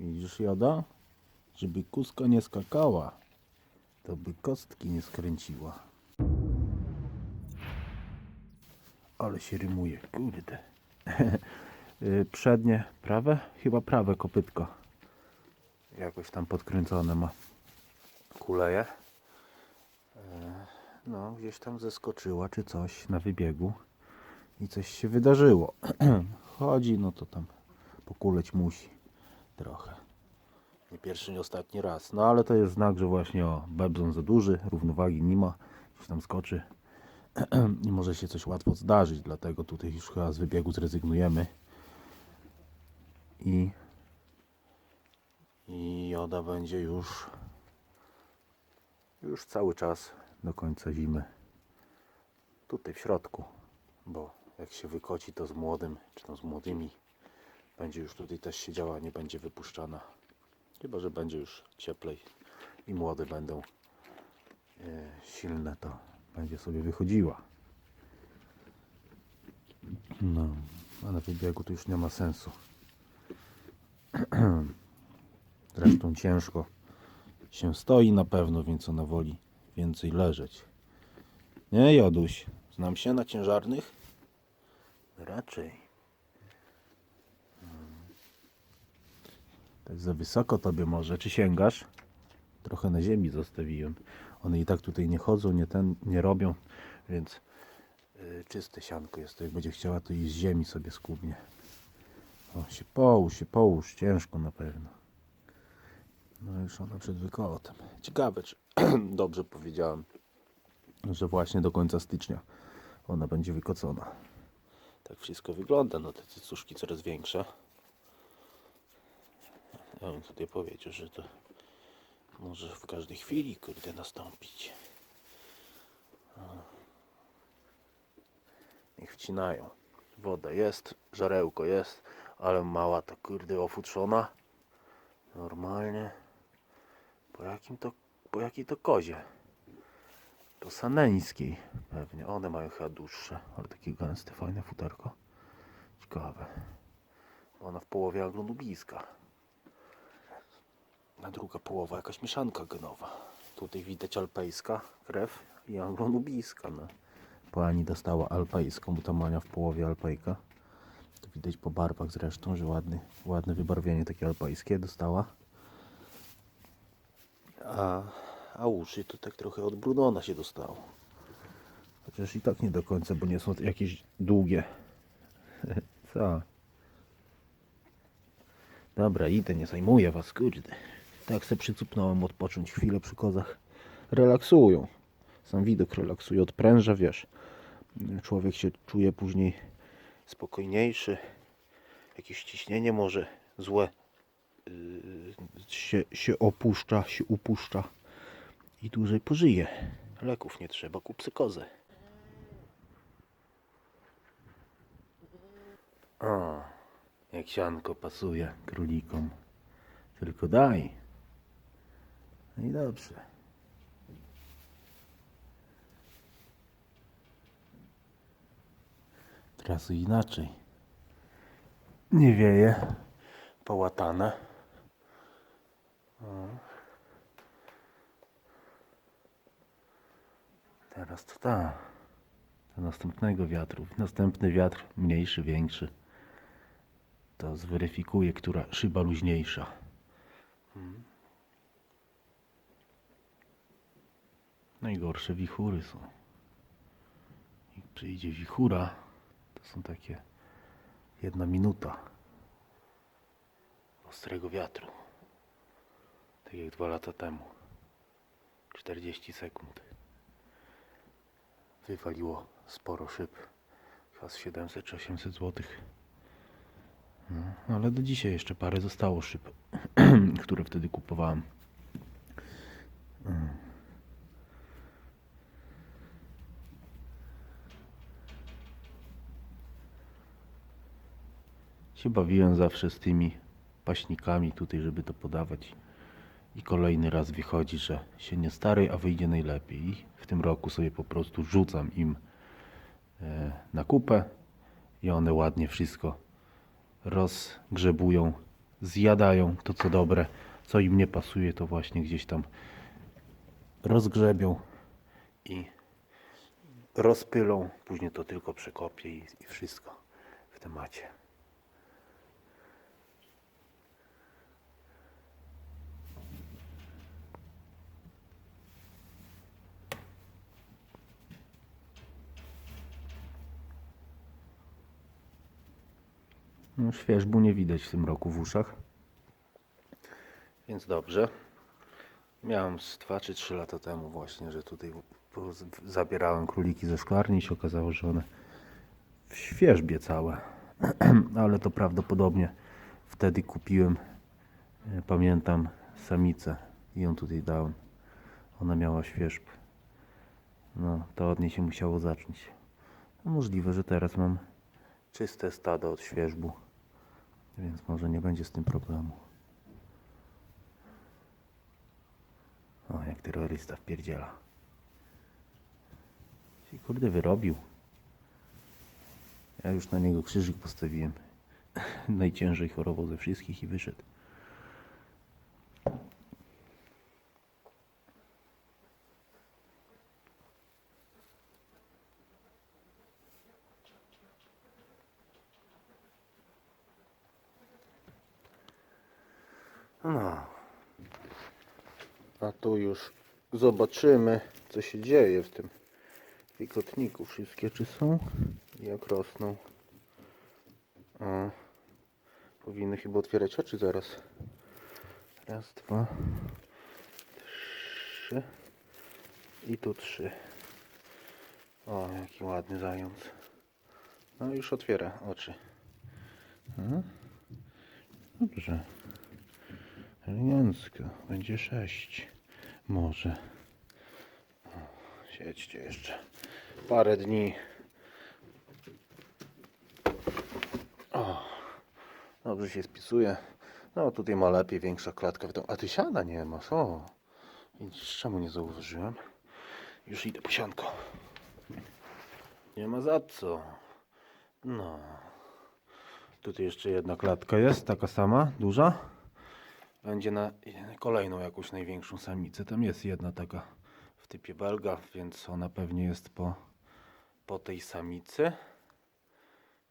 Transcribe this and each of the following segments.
Widzisz, Joda? Żeby kuska nie skakała, to by kostki nie skręciła. Ale się rymuje, kurde. Y, Przednie, prawe? Chyba prawe kopytko. Jakoś tam podkręcone ma. Kuleje. E, No, gdzieś tam zeskoczyła czy coś na wybiegu i coś się wydarzyło. Chodzi, no to tam pokuleć musi trochę. Nie pierwszy, nie ostatni raz. No ale to jest znak, że właśnie o, bebzon za duży, równowagi nie ma, gdzieś tam skoczy i może się coś łatwo zdarzyć, dlatego tutaj już chyba z wybiegu zrezygnujemy. I, i joda będzie już już cały czas do końca zimy. Tutaj w środku, bo jak się wykoci to z młodym, czy tam z młodymi, będzie już tutaj też siedziała, nie będzie wypuszczana. Chyba, że będzie już cieplej i młode będą e, silne, to będzie sobie wychodziła. No, a na wybiegu to już nie ma sensu. Zresztą ciężko się stoi na pewno, więc ona woli więcej leżeć. Nie, Joduś? Znam się na ciężarnych? Raczej. Tak za wysoko tobie może. Czy sięgasz? Trochę na ziemi zostawiłem. One i tak tutaj nie chodzą, nie ten, nie robią, więc yy, czyste sianko jest. To jak będzie chciała, to i z ziemi sobie skubnie. O, się połóż, się połóż. Ciężko na pewno. No już ona przed wykolotem. Ciekawe, czy dobrze powiedziałem, że właśnie do końca stycznia ona będzie wykocona. Tak wszystko wygląda. No te cycuszki coraz większe. Ja bym tutaj powiedział, że to może w każdej chwili kurde nastąpić. Niech wcinają. Woda jest, żarełko jest, ale mała ta kurde ofutrzona. Normalnie. Po jakim to, po jakiej to kozie? Po saneńskiej pewnie. One mają chyba dłuższe, ale takie gęste, fajne futerko. Ciekawe. Ona w połowie anglonubijska. A druga połowa jakaś mieszanka genowa. Tutaj widać alpejska krew i anglonubijska. No. Pani dostała alpejską, bo ta Mania w połowie alpejka. To widać po barwach zresztą, że ładny, ładne wybarwienie takie alpejskie dostała. A, a uszy to tak trochę od Brunona się dostało. Chociaż i tak nie do końca, bo nie są jakieś długie. Co? Dobra, idę, nie zajmuję was, kurde. Tak se przycupnąłem odpocząć chwilę przy kozach. Relaksują. Sam widok relaksuje, odpręża, wiesz. Człowiek się czuje później spokojniejszy. Jakieś ciśnienie może złe yy, się, się opuszcza, się upuszcza i dłużej pożyje. Leków nie trzeba, kup psykozę. O, jak sianko pasuje królikom. Tylko daj. No i dobrze. Teraz inaczej. Nie wieje. Połatane. Teraz to ta. Do następnego wiatru. Następny wiatr, mniejszy, większy. To zweryfikuje, która szyba luźniejsza. Najgorsze wichury są. Jak przyjdzie wichura, to są takie jedna minuta ostrego wiatru. Tak jak dwa lata temu. 40 sekund. Wywaliło sporo szyb. Chyba z 700 czy 800 złotych. No, ale do dzisiaj jeszcze parę zostało szyb, które wtedy kupowałem. Się bawiłem zawsze z tymi paśnikami tutaj, żeby to podawać. I kolejny raz wychodzi, że się nie starej, a wyjdzie najlepiej. I w tym roku sobie po prostu rzucam im e, na kupę i one ładnie wszystko rozgrzebują zjadają to co dobre, co im nie pasuje, to właśnie gdzieś tam rozgrzebią i rozpylą. Później to tylko przekopię i, i wszystko w temacie. No, świeżbu nie widać w tym roku w uszach. Więc dobrze. Miałem z 2 czy 3 lata temu właśnie, że tutaj zabierałem króliki ze szklarni i się okazało, że one w świeżbie całe. Ale to prawdopodobnie wtedy kupiłem, e, pamiętam, samicę i ją tutaj dałem. Ona miała świeżb. No, to od niej się musiało zacząć. No, możliwe, że teraz mam czyste stado od świeżbu, więc może nie będzie z tym problemu. O, jak terrorysta wpierdziela. Się kurde wyrobił. Ja już na niego krzyżyk postawiłem. Najciężej chorował ze wszystkich i wyszedł. No. A tu już zobaczymy, co się dzieje w tym wikotniku. Wszystkie czy są jak rosną. O. Powinny chyba otwierać oczy zaraz. Raz, dwa, trzy. I tu trzy. O, jaki ładny zając. No już otwiera oczy. Mhm. Dobrze. Elegancko. Będzie sześć. Może. O, Siedźcie jeszcze. Parę dni. O, dobrze się spisuje. No tutaj ma lepiej, większa klatka. A ty siana nie masz. O. Widzisz, czemu nie zauważyłem? Już idę po sianko. Nie ma za co. No. Tutaj jeszcze jedna klatka jest, taka sama, duża będzie na kolejną jakąś największą samicę. Tam jest jedna taka w typie belga, więc ona pewnie jest po, po tej samicy.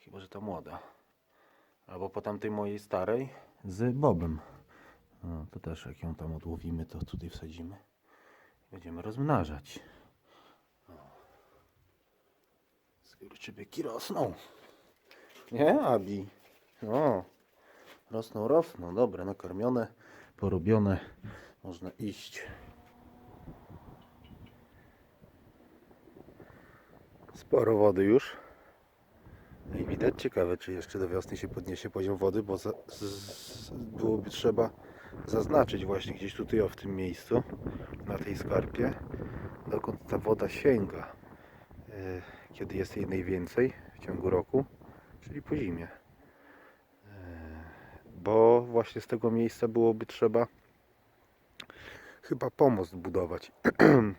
Chyba, że ta młoda. Albo po tamtej mojej starej z bobem. No, to też jak ją tam odłowimy, to tutaj wsadzimy. Będziemy rozmnażać. Skurczybyki rosną. Nie, Abi? O. Rosną, rosną. Dobre, nakarmione, porobione. Można iść. Sporo wody już. I widać ciekawe, czy jeszcze do wiosny się podniesie poziom wody, bo za, z, z, byłoby trzeba zaznaczyć właśnie gdzieś tutaj o w tym miejscu, na tej skarpie, dokąd ta woda sięga, e, kiedy jest jej najwięcej w ciągu roku, czyli po zimie bo właśnie z tego miejsca byłoby trzeba chyba pomost budować.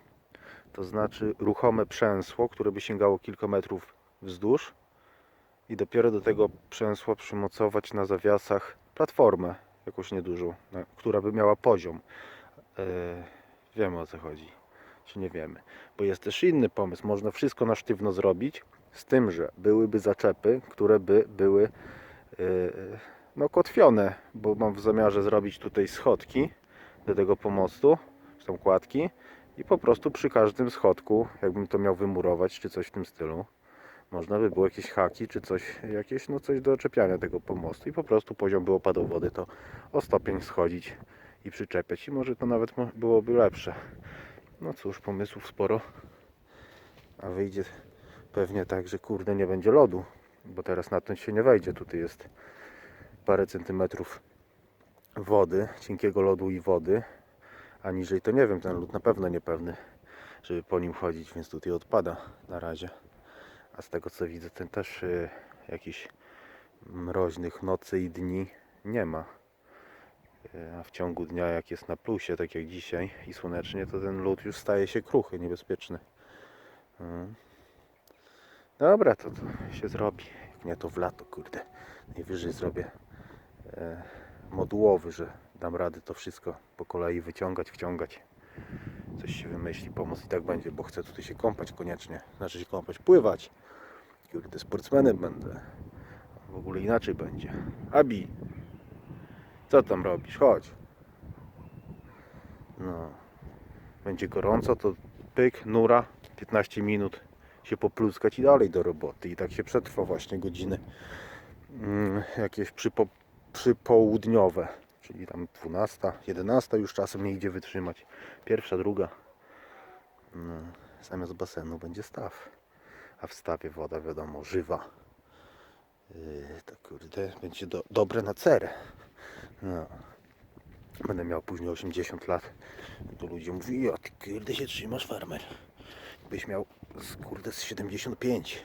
to znaczy ruchome przęsło, które by sięgało kilka metrów wzdłuż i dopiero do tego przęsła przymocować na zawiasach platformę jakąś niedużą, która by miała poziom. E, wiemy o co chodzi, czy nie wiemy. Bo jest też inny pomysł. Można wszystko na sztywno zrobić, z tym, że byłyby zaczepy, które by były e, no, kotwione, bo mam w zamiarze zrobić tutaj schodki do tego pomostu, czy tam kładki i po prostu przy każdym schodku, jakbym to miał wymurować, czy coś w tym stylu, można by było jakieś haki, czy coś, jakieś, no coś do oczepiania tego pomostu i po prostu poziom by opadał wody, to o stopień schodzić i przyczepiać i może to nawet byłoby lepsze. No cóż, pomysłów sporo, a wyjdzie pewnie tak, że kurde nie będzie lodu, bo teraz na ten się nie wejdzie, tutaj jest parę centymetrów wody, cienkiego lodu i wody, a niżej to nie wiem, ten lód na pewno niepewny, żeby po nim chodzić, więc tutaj odpada na razie. A z tego co widzę, ten też y, jakichś mroźnych nocy i dni nie ma. Y, A w ciągu dnia, jak jest na plusie, tak jak dzisiaj i słonecznie, to ten lód już staje się kruchy, niebezpieczny. Mm. Dobra, to, to się zrobi. Jak nie to w lato, kurde. Najwyżej zrobię modułowy, że dam radę to wszystko po kolei wyciągać, wciągać. Coś się wymyśli, pomoc i tak będzie, bo chcę tutaj się kąpać koniecznie. Znaczy się kąpać, pływać. Kurde, sportsmenem będę. W ogóle inaczej będzie. Abi, co tam robisz? Chodź. No. Będzie gorąco, to pyk, nura, 15 minut się popluskać i dalej do roboty. I tak się przetrwa właśnie godziny mm, jakieś przypo, przypołudniowe, czyli tam 12, 11 już czasem nie idzie wytrzymać. Pierwsza, druga. No, zamiast basenu będzie staw. A w stawie woda wiadomo żywa. Yy, to kurde, będzie do, dobre na cerę. No. Będę miał później 80 lat. To ludzie mówią, ja ty kurde się trzymasz farmer. Byś miał z, kurde z 75.